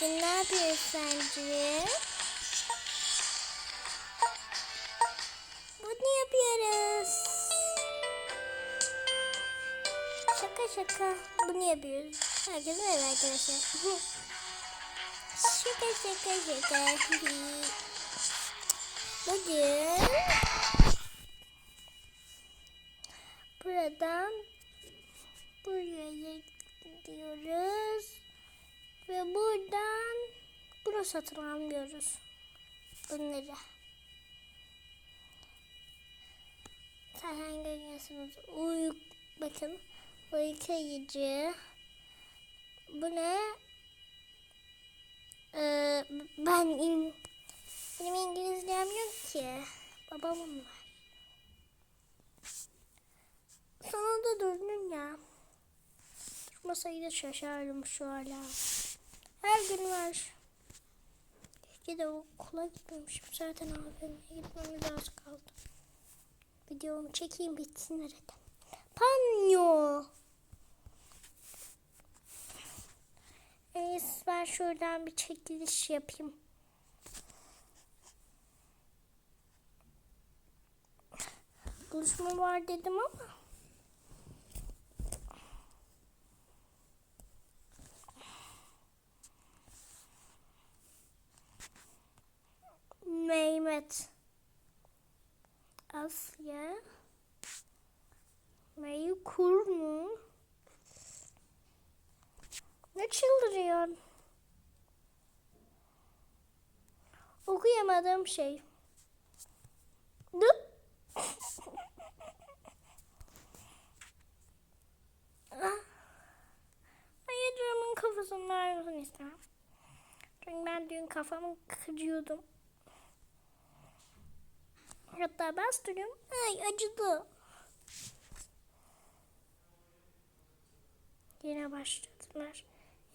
Bugün ne yapıyoruz sence? Bunu yapıyoruz. Şaka şaka. Bunu yapıyoruz. Herkese merhaba arkadaşlar. şaka şaka şaka. Bugün buradan buraya gidiyoruz. Ve buradan bura satın almıyoruz. Bunları. Zaten görüyorsunuz. Uy bakın. Uyukayıcı. Bu ne? Ee, ben in, benim İngilizcem yok ki. Babamın var. Sonunda durdun ya. Durmasaydı şaşardım şu hala. Her gün var. Keşke de okula gitmemişim. Zaten AVM'ye gitmemiz az kaldı. Videomu çekeyim bitsin nerede? Panyo. İyisi ben şuradan bir çekiliş yapayım. Buluşma var dedim ama. Mehmet. Asya. Meykur mu? Ne çıldırıyorsun? Okuyamadığım şey. Dıp. Ah. Hayır kafasının ağrısını istemem. Çünkü ben dün kafamı kırıyordum. Hatta bastırıyorum. Ay acıdı. Yine başladılar.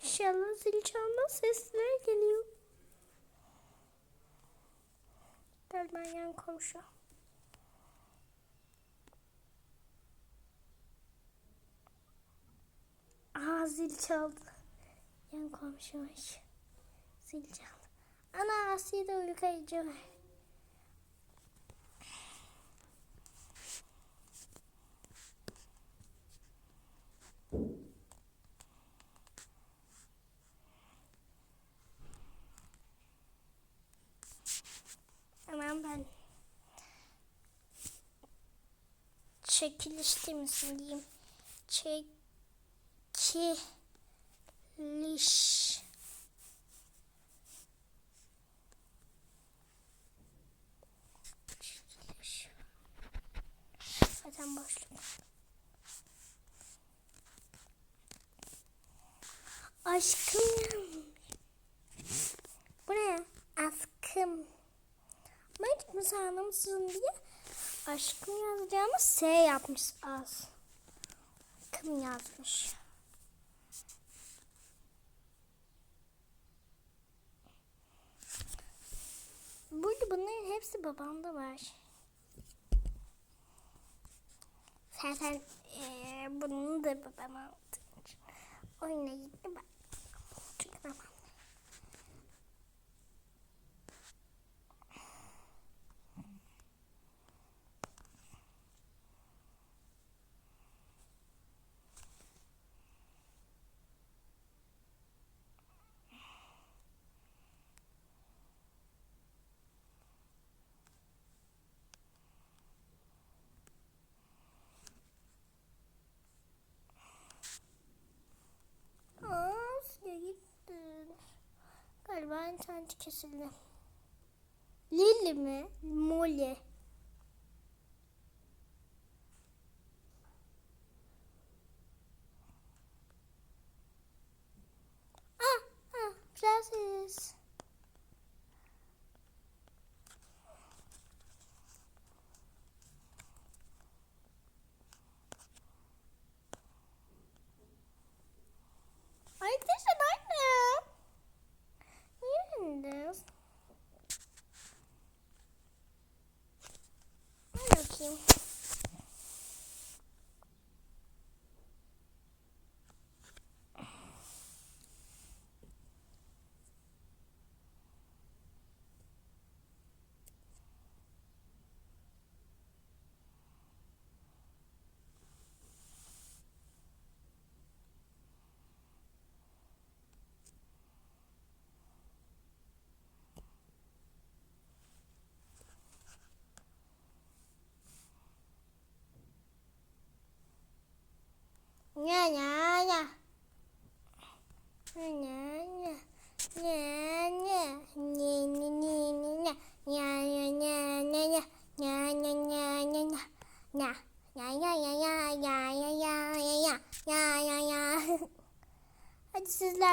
İnşallah zil çalma sesleri geliyor. Galiba yan komşu. Aa zil çaldı. Yan komşuymuş. Zil çaldı. Ana Asya'da uyukayıcı var. Hemen ben çekilişte misin diyeyim. Çekiliş. Çekiliş. Zaten boşluk. Aşkım. Bu ne? Aşkım. Ben nasıl anlamışsın diye aşkım yazacağımı S yapmış az. Aşkım yazmış. Burada bunların hepsi babamda var. Zaten eee bunu da babam aldı. Oyuna gitti bak. Çünkü babam. Galiba interneti kesildi. Lili mi? Molly.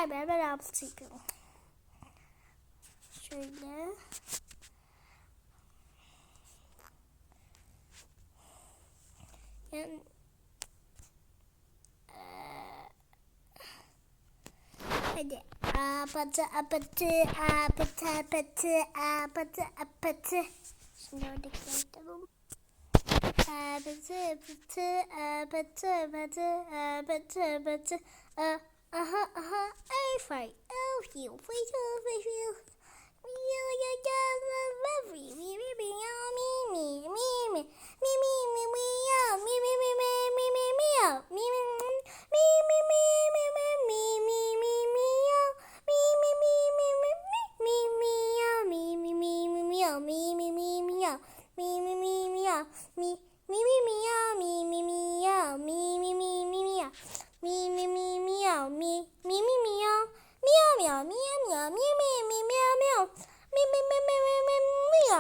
Hep beraber altı çekiyorum. Şöyle. Yani, Hadi apatı apatı apatı apatı apatı apatı. Şimdi oradakileri tamam. Apatı apatı apatı apatı apatı apatı apatı. Uh-huh, uh-huh. aha, oh, sorry, oh, you, please, oh, please, you, you, you, just love me, me, me, me, oh, me, me, me, me, me, me, me, me, oh, me, me, me, me, me, me, me, oh, me, me, me, me, me, me, me, me, me, me, me, oh, me, me, me, me, me, me, me, me, oh, me, me, me, me, me, oh, me, me, me, me, oh, me, me, me, me, oh, me.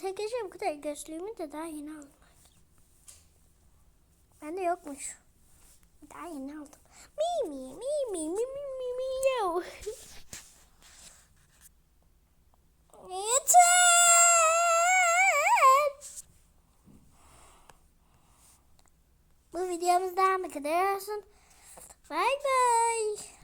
Evet arkadaşlar bu kadar gözlüğümü de daha yeni aldım. Bende yokmuş. Daha yeni aldım. Mi mi mi mi mi mi mi mi kadar olsun. Bay bay.